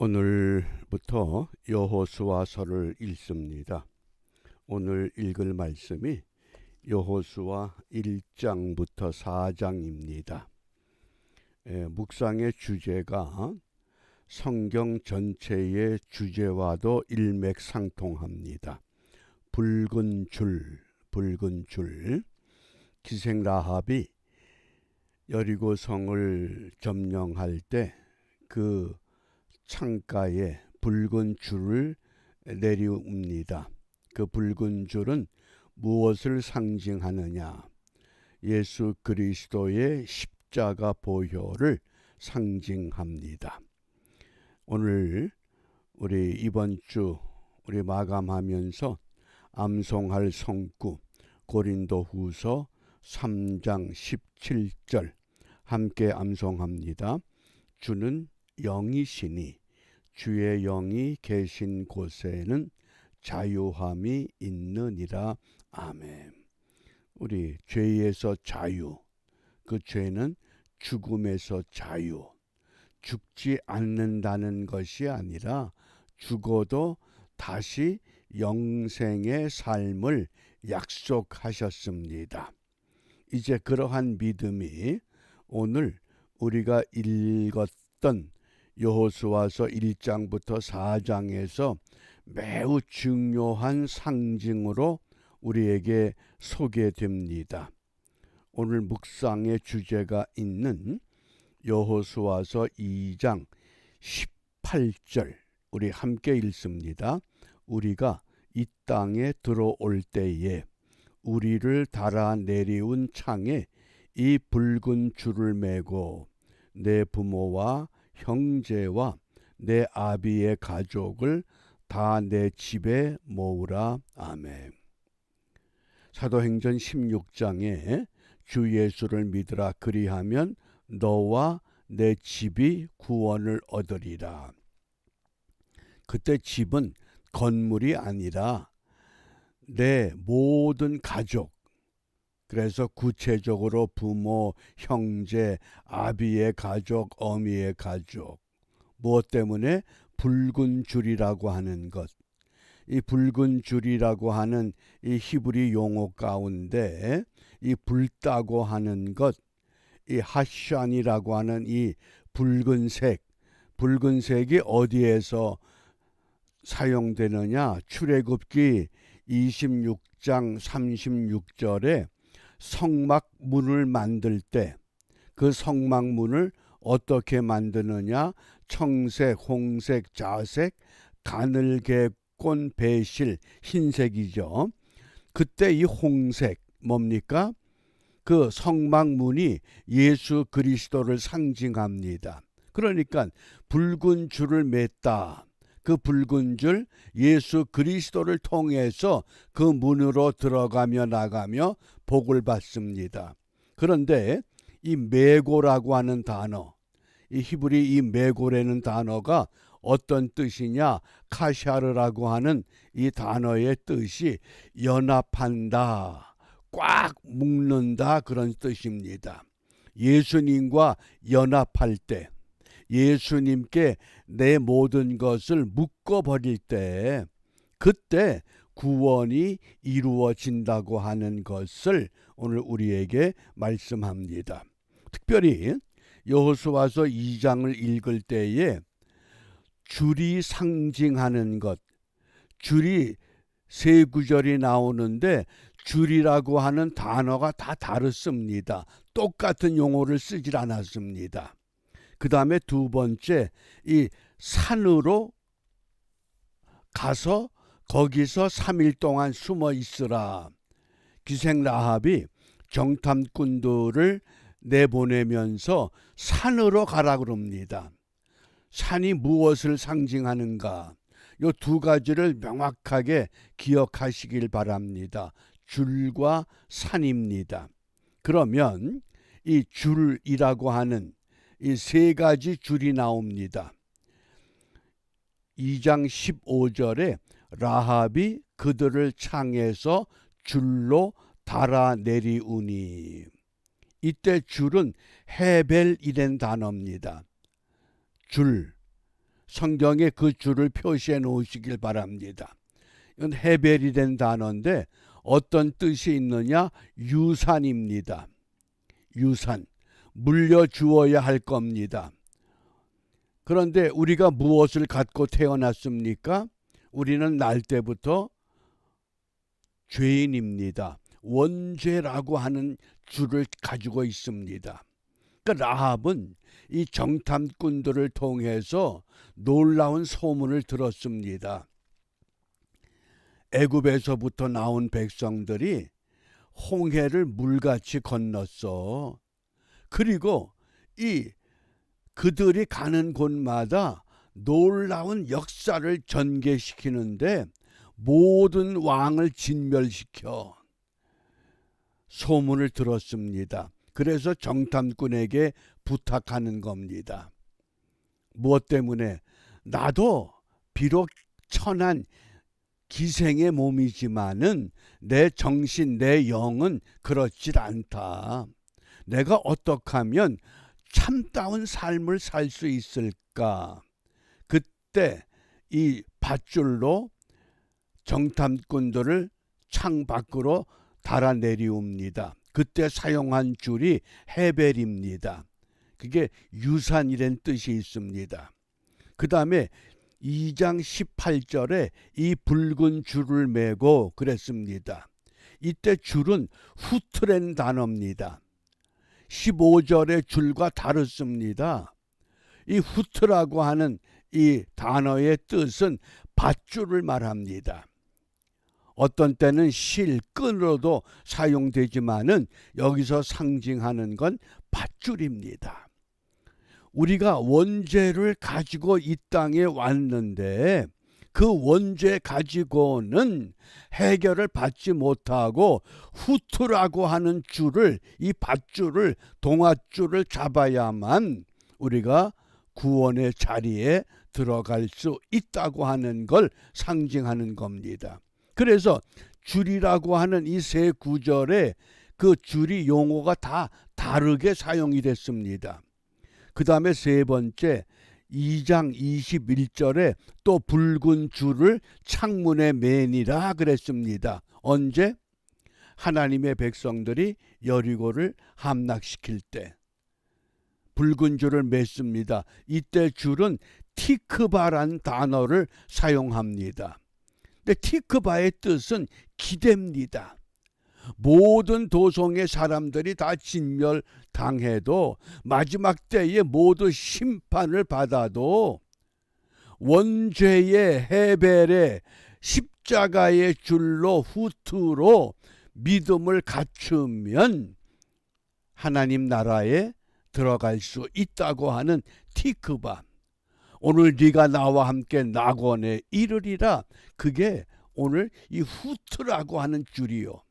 오늘부터 여호수아서를 읽습니다. 오늘 읽을 말씀이 여호수아 1장부터 4장입니다. 에, 묵상의 주제가 성경 전체의 주제와도 일맥상통합니다. 붉은 줄, 붉은 줄. 기생 라합이 여리고 성을 점령할 때그 창가에 붉은 줄을 내리웁니다. 그 붉은 줄은 무엇을 상징하느냐? 예수 그리스도의 십자가 보혈을 상징합니다. 오늘 우리 이번 주 우리 마감하면서 암송할 성구 고린도 후서 3장 17절 함께 암송합니다. 주는 영이시니 주의 영이 계신 곳에는 자유함이 있느니라. 아멘. 우리 죄에서 자유. 그 죄는 죽음에서 자유. 죽지 않는다는 것이 아니라 죽어도 다시 영생의 삶을 약속하셨습니다. 이제 그러한 믿음이 오늘 우리가 읽었던 여호수아서 1장부터 4장에서 매우 중요한 상징으로 우리에게 소개됩니다. 오늘 묵상의 주제가 있는 여호수아서 2장 18절 우리 함께 읽습니다. 우리가 이 땅에 들어올 때에 우리를 달아 내리운 창에 이 붉은 줄을 메고 내 부모와 형제와 내 아비의 가족을 다 내 집에 모으라. 아멘. 사도행전 16장에 주 예수를 믿으라 그리하면 너와 내 집이 구원을 얻으리라. 그때 집은 건물이 아니라 내 모든 가족, 그래서 구체적으로 부모, 형제, 아비의 가족, 어미의 가족. 무엇 때문에 붉은 줄이라고 하는 것. 이 붉은 줄이라고 하는 이 히브리 용어 가운데 이 붉다고 하는 것, 이 하샨이라고 하는 이 붉은색, 붉은색이 어디에서 사용되느냐? 출애굽기 26장 36절에 성막문을 만들 때 그 성막문을 어떻게 만드느냐? 청색, 홍색, 자색, 가늘게 꼰 배실, 흰색이죠. 그때 이 홍색 뭡니까? 그 성막문이 예수 그리스도를 상징합니다. 그러니까 붉은 줄을 맸다. 그 붉은 줄 예수 그리스도를 통해서 그 문으로 들어가며 나가며 복을 받습니다. 그런데 이 메고라고 하는 단어, 이 히브리 이 메고라는 단어가 어떤 뜻이냐? 카샤르라고 하는 이 단어의 뜻이 연합한다, 꽉 묶는다 그런 뜻입니다. 예수님과 연합할 때, 예수님께 내 모든 것을 묶어버릴 때, 그때 구원이 이루어진다고 하는 것을 오늘 우리에게 말씀합니다. 특별히 여호수아서 2장을 읽을 때에 줄이 상징하는 것, 줄이 세 구절이 나오는데 줄이라고 하는 단어가 다 다르습니다. 똑같은 용어를 쓰질 않았습니다. 그 다음에 두 번째, 이 산으로 가서 거기서 3일 동안 숨어 있으라. 기생 라합이 정탐꾼들을 내보내면서 산으로 가라 그럽니다. 산이 무엇을 상징하는가? 요 두 가지를 명확하게 기억하시길 바랍니다. 줄과 산입니다. 그러면 이 줄이라고 하는 이 세 가지 줄이 나옵니다. 2장 15절에 라합이 그들을 창에서 줄로 달아 내리우니 이때 줄은 헤벨이란 단어입니다. 줄 성경에 그 줄을 표시해 놓으시길 바랍니다. 이건 해벨이된 단어인데 어떤 뜻이 있느냐? 유산입니다. 유산. 물려주어야 할 겁니다. 그런데 우리가 무엇을 갖고 태어났습니까? 우리는 날 때부터 죄인입니다. 원죄라고 하는 줄을 가지고 있습니다. 그 라합은 이 정탐꾼들을 통해서 놀라운 소문을 들었습니다. 애굽에서부터 나온 백성들이 홍해를 물같이 건넜어. 그리고 이 그들이 가는 곳마다 놀라운 역사를 전개시키는데 모든 왕을 진멸시켜 소문을 들었습니다. 그래서 정탐꾼에게 부탁하는 겁니다. 무엇 때문에 나도 비록 천한 기생의 몸이지만은 내 정신, 내 영은 그렇질 않다. 내가 어떻게 하면 참다운 삶을 살 수 있을까? 그때 이 밧줄로 정탐꾼들을 창 밖으로 달아내리웁니다. 그때 사용한 줄이 헤벨입니다. 그게 유산이란 뜻이 있습니다. 그 다음에 2장 18절에 이 붉은 줄을 메고 그랬습니다. 이때 줄은 후트랜 단어입니다. 15절의 줄과 다릅습니다. 이 후트라고 하는 이 단어의 뜻은 밧줄을 말합니다. 어떤 때는 실, 끈으로도 사용되지만은 여기서 상징하는 건 밧줄입니다. 우리가 원죄를 가지고 이 땅에 왔는데 그 원죄 가지고는 해결을 받지 못하고 후투라고 하는 줄을 이 밧줄을 동아줄을 잡아야만 우리가 구원의 자리에 들어갈 수 있다고 하는 걸 상징하는 겁니다. 그래서 줄이라고 하는 이 세 구절에 그 줄이 용어가 다 다르게 사용이 됐습니다. 그 다음에 세 번째 2장 21절에 또 붉은 줄을 창문에 매니라 그랬습니다. 언제? 하나님의 백성들이 여리고를 함락시킬 때 붉은 줄을 맸습니다. 이때 줄은 티크바란 단어를 사용합니다. 근데 티크바의 뜻은 기대입니다. 모든 도성의 사람들이 다 진멸당해도 마지막 때에 모두 심판을 받아도 원죄의 해벨의 십자가의 줄로 후투로 믿음을 갖추면 하나님 나라에 들어갈 수 있다고 하는 티크바. 오늘 네가 나와 함께 낙원에 이르리라. 그게 오늘 이 후트라고 하는 줄이요.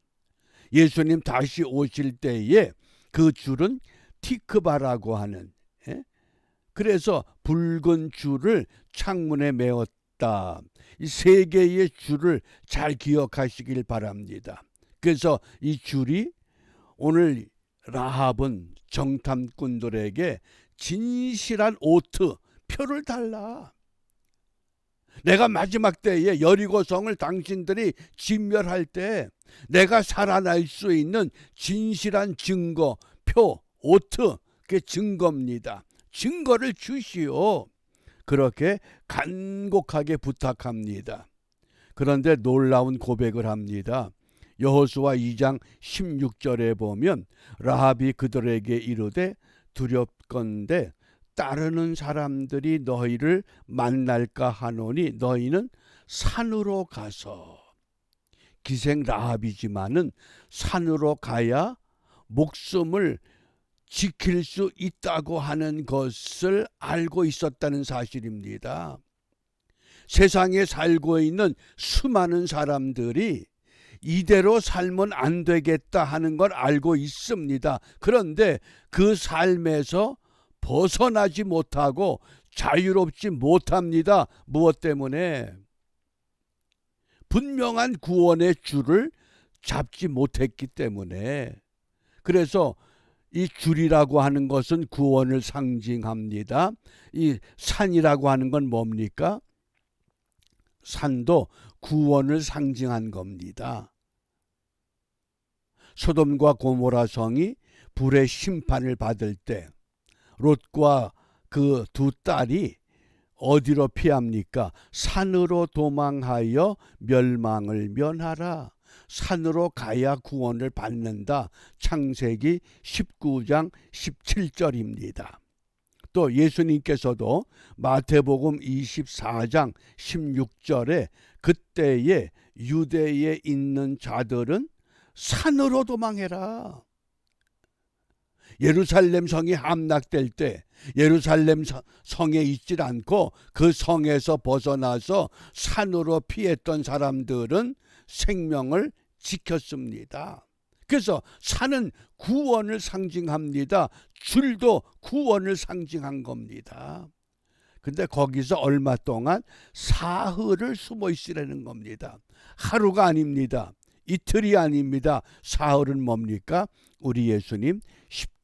예수님 다시 오실 때에 그 줄은 티크바라고 하는 예? 그래서 붉은 줄을 창문에 메었다. 이 세 개의 줄을 잘 기억하시길 바랍니다. 그래서 이 줄이 오늘 라합은 정탐꾼들에게 진실한 오트 표를 달라. 내가 마지막 때에 여리고성을 당신들이 진멸할 때 내가 살아날 수 있는 진실한 증거, 표, 오트, 그 증거입니다. 증거를 주시오. 그렇게 간곡하게 부탁합니다. 그런데 놀라운 고백을 합니다. 여호수아 2장 16절에 보면 라합이 그들에게 이르되 두렵건대 따르는 사람들이 너희를 만날까 하노니 너희는 산으로 가서 기생 라합이지만은 산으로 가야 목숨을 지킬 수 있다고 하는 것을 알고 있었다는 사실입니다. 세상에 살고 있는 수많은 사람들이 이대로 살면 안 되겠다 하는 걸 알고 있습니다. 그런데 그 삶에서 벗어나지 못하고 자유롭지 못합니다. 무엇 때문에? 분명한 구원의 줄을 잡지 못했기 때문에. 그래서 이 줄이라고 하는 것은 구원을 상징합니다. 이 산이라고 하는 건 뭡니까? 산도 구원을 상징한 겁니다. 소돔과 고모라 성이 불의 심판을 받을 때 롯과 그 두 딸이 어디로 피합니까? 산으로 도망하여 멸망을 면하라. 산으로 가야 구원을 받는다. 창세기 19장 17절입니다. 또 예수님께서도 마태복음 24장 16절에 그때에 유대에 있는 자들은 산으로 도망해라. 예루살렘 성이 함락될 때 예루살렘 성에 있질 않고 그 성에서 벗어나서 산으로 피했던 사람들은 생명을 지켰습니다. 그래서 산은 구원을 상징합니다. 줄도 구원을 상징한 겁니다. 근데 거기서 얼마 동안 사흘을 숨어 있으라는 겁니다. 하루가 아닙니다. 이틀이 아닙니다. 사흘은 뭡니까? 우리 예수님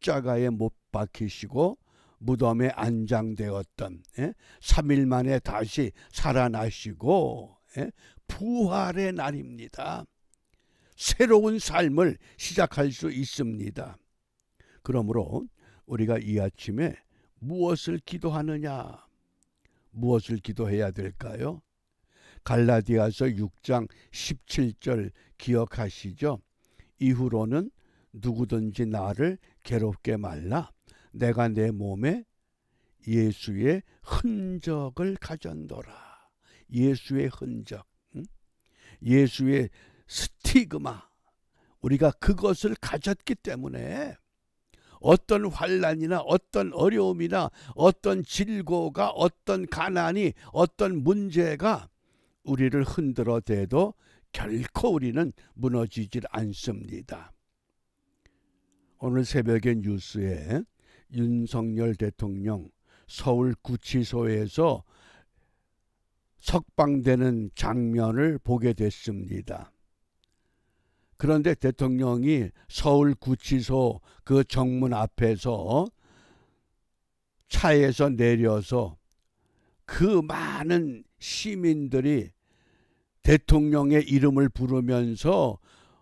십자가에 못 박히시고 무덤에 안장되었던 예? 3일 만에 다시 살아나시고 예? 부활의 날입니다. 새로운 삶을 시작할 수 있습니다. 그러므로 우리가 이 아침에 무엇을 기도하느냐? 무엇을 기도해야 될까요? 갈라디아서 6장 17절 기억하시죠? 이후로는 누구든지 나를 괴롭게 말라. 내가 내 몸에 예수의 흔적을 가졌노라. 예수의 흔적. 예수의 스티그마. 우리가 그것을 가졌기 때문에 어떤 환란이나 어떤 어려움이나 어떤 질고가 어떤 가난이 어떤 문제가 우리를 흔들어 대도 결코 우리는 무너지질 않습니다. 오늘 새벽에 뉴스에 윤석열 대통령 서울 구치소에서 석방되는 장면을 보게 됐습니다. 그런데 대통령이 서울 구치소 그 정문 앞에서 차에서 내려서 그 많은 시민들이 대통령의 이름을 부르면서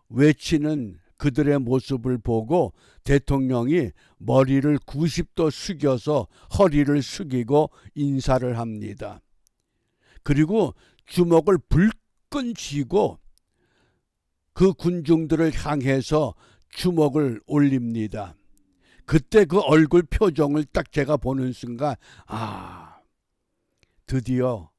외치는 그들의 모습을 보고 대통령이 머리를 90도 숙여서 허리를 숙이고 인사를 합니다. 그리고 주먹을 불끈 쥐고 그 군중들을 향해서 주먹을 올립니다. 그때 그 얼굴 표정을 딱 제가 보는 순간, 아, 드디어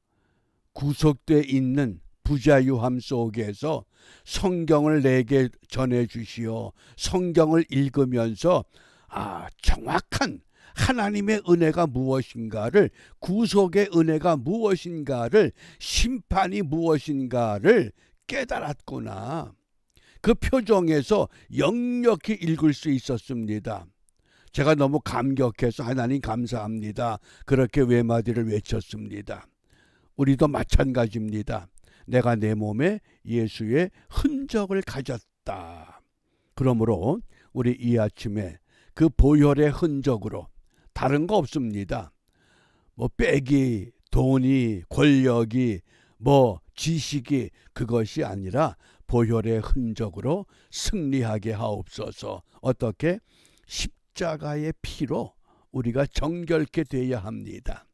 구속돼 있는 부자유함 속에서 성경을 내게 전해 주시오. 성경을 읽으면서 아, 정확한 하나님의 은혜가 무엇인가를 구속의 은혜가 무엇인가를 심판이 무엇인가를 깨달았구나. 그 표정에서 역력히 읽을 수 있었습니다. 제가 너무 감격해서 하나님 감사합니다. 그렇게 외마디를 외쳤습니다. 우리도 마찬가지입니다. 내가 내 몸에 예수의 흔적을 가졌다. 그러므로 우리 이 아침에 그 보혈의 흔적으로 다른 거 없습니다. 뭐 빼기, 돈이, 권력이, 뭐 지식이 그것이 아니라 보혈의 흔적으로 승리하게 하옵소서. 어떻게 십자가의 피로 우리가 정결케 되어야 합니다.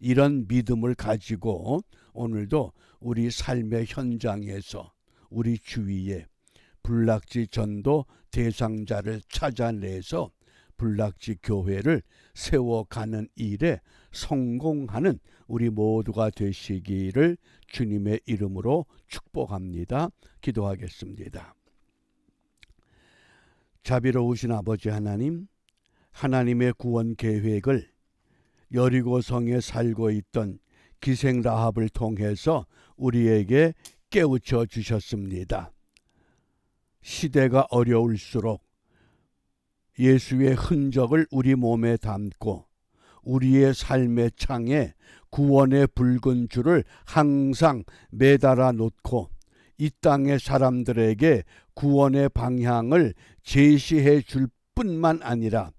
이런 믿음을 가지고 오늘도 우리 삶의 현장에서 우리 주위에 불락지 전도 대상자를 찾아내서 불락지 교회를 세워가는 일에 성공하는 우리 모두가 되시기를 주님의 이름으로 축복합니다. 기도하겠습니다. 자비로우신 아버지 하나님, 하나님의 구원 계획을 여리고성에 살고 있던 기생 라합을 통해서 우리에게 깨우쳐 주셨습니다. 시대가 어려울수록 예수의 흔적을 우리 몸에 담고 우리의 삶의 창에 구원의 붉은 줄을 항상 매달아 놓고 이 땅의 사람들에게 구원의 방향을 제시해 줄 뿐만 아니라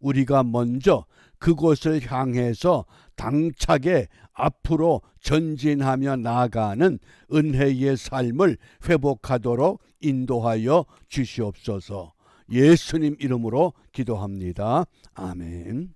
우리가 먼저 그곳을 향해서 당차게 앞으로 전진하며 나아가는 은혜의 삶을 회복하도록 인도하여 주시옵소서. 예수님 이름으로 기도합니다. 아멘.